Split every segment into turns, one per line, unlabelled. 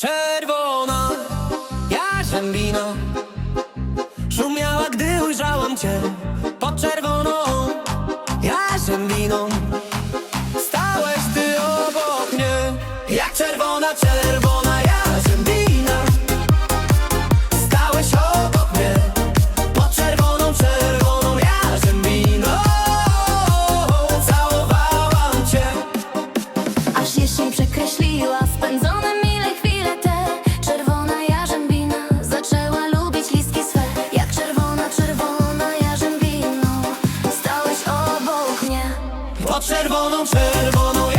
Czerwona jarzębina Szumiała, gdy ujrzałam cię Pod czerwoną jarzębiną. Stałeś ty obok mnie Jak czerwona, czerwona Pod czerwoną, czerwoną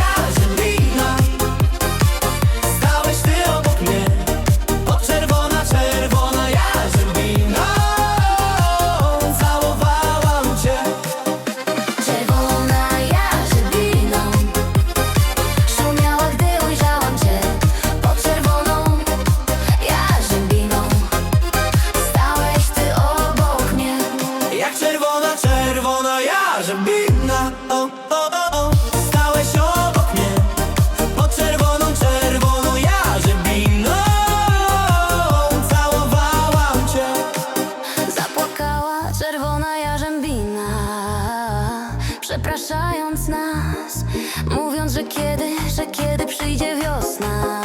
Nas Mówiąc, że kiedy, że kiedy przyjdzie wiosna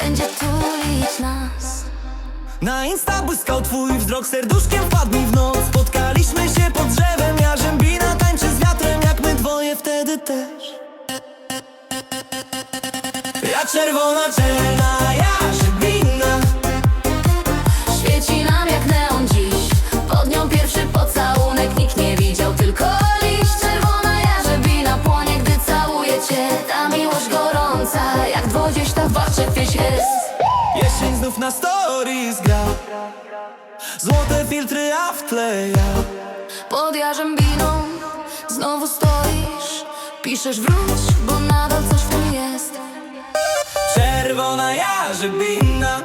Będzie tulić nas.
Na Insta błyskał twój wzrok, serduszkiem wpadł mi w noc Spotkaliśmy się pod drzewem, jarzębina tańczy z wiatrem Jak my dwoje wtedy też. Ja czerwona, czerna
Ta miłość gorąca Jak dwudzieścia w barze wieś jest
Jesień znów na stories gra Złote filtry, a w tle ja.
Pod jarzębiną znowu stoisz. Piszesz wróć, bo nadal coś w tym jest.
Czerwona jarzębina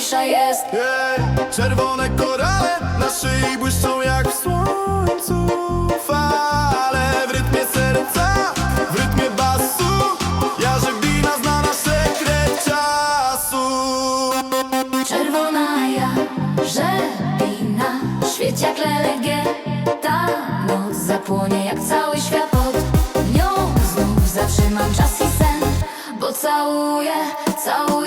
cisza jest.
Yeah.
Czerwone korale
na szyi
błyszczą
jak
w słońcu Fale. W rytmie serca, w
rytmie
basu
Ja Jarzybina zna nasz
sekret czasu.
Czerwona jarzebina Świeci jak legenda. Noc zapłonie jak cały świat. Pod nią znów zatrzymam czas i sen Bo całuję, całuję.